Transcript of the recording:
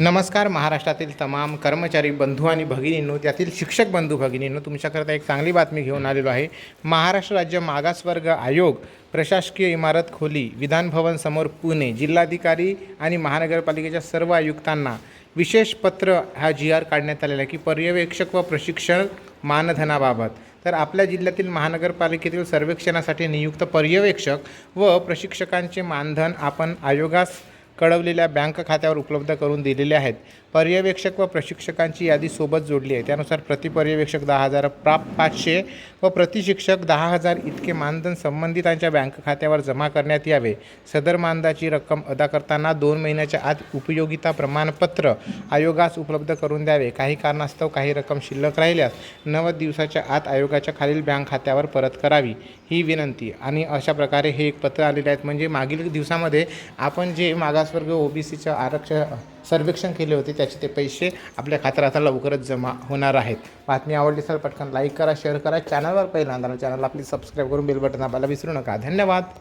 नमस्कार महाराष्ट्रातील तमाम कर्मचारी बंधू आणि भगिनींनो त्यातील शिक्षक बंधू भगिनींनो तुमच्याकरता एक चांगली बातमी घेऊन आलेलो आहे. महाराष्ट्र राज्य मागासवर्ग आयोग प्रशासकीय इमारत खोली विधानभवन समोर पुणे जिल्हाधिकारी आणि महानगरपालिकेच्या सर्व आयुक्तांना विशेष पत्र हा जी आर काढण्यात आलेला आहे की पर्यवेक्षक व प्रशिक्षण मानधनाबाबत. तर आपल्या जिल्ह्यातील महानगरपालिकेतील सर्वेक्षणासाठी नियुक्त पर्यवेक्षक व प्रशिक्षकांचे मानधन आपण आयोगास कळवलेल्या बँक खात्यावर उपलब्ध करून दिलेले आहेत. पर्यवेक्षक व प्रशिक्षकांची यादी सोबत जोडली आहे. त्यानुसार प्रति पर्यवेक्षक दहा हजार प्राप पाचशे व प्रतिशिक्षक दहा हजार इतके मानधन संबंधितांच्या बँक खात्यावर जमा करण्यात यावे. सदर मानदाची रक्कम अदा करताना दोन महिन्याच्या आत उपयोगिता प्रमाणपत्र आयोगास उपलब्ध करून द्यावे. काही कारणास्तव काही रक्कम शिल्लक राहिल्यास नव्वद दिवसाच्या आत आयोगाच्या खालील बँक खात्यावर परत करावी. ही विनंती. आणि अशा प्रकारे हे एक पत्र आलेले आहेत. म्हणजे मागील दिवसामध्ये आपण जे मागास मागासवर्ग ओबीसीच्या आरक्षण सर्वेक्षण केले होते त्याचे ते पैसे आपल्या खात्यात आता लवकरच जमा होणार आहेत. बातमी आवडली सर पटकन लाईक करा शेअर करा. चॅनलवर पहिल्यांदा चॅनल आपली सबस्क्राईब करून बेल बटन दाबायला विसरू नका. धन्यवाद.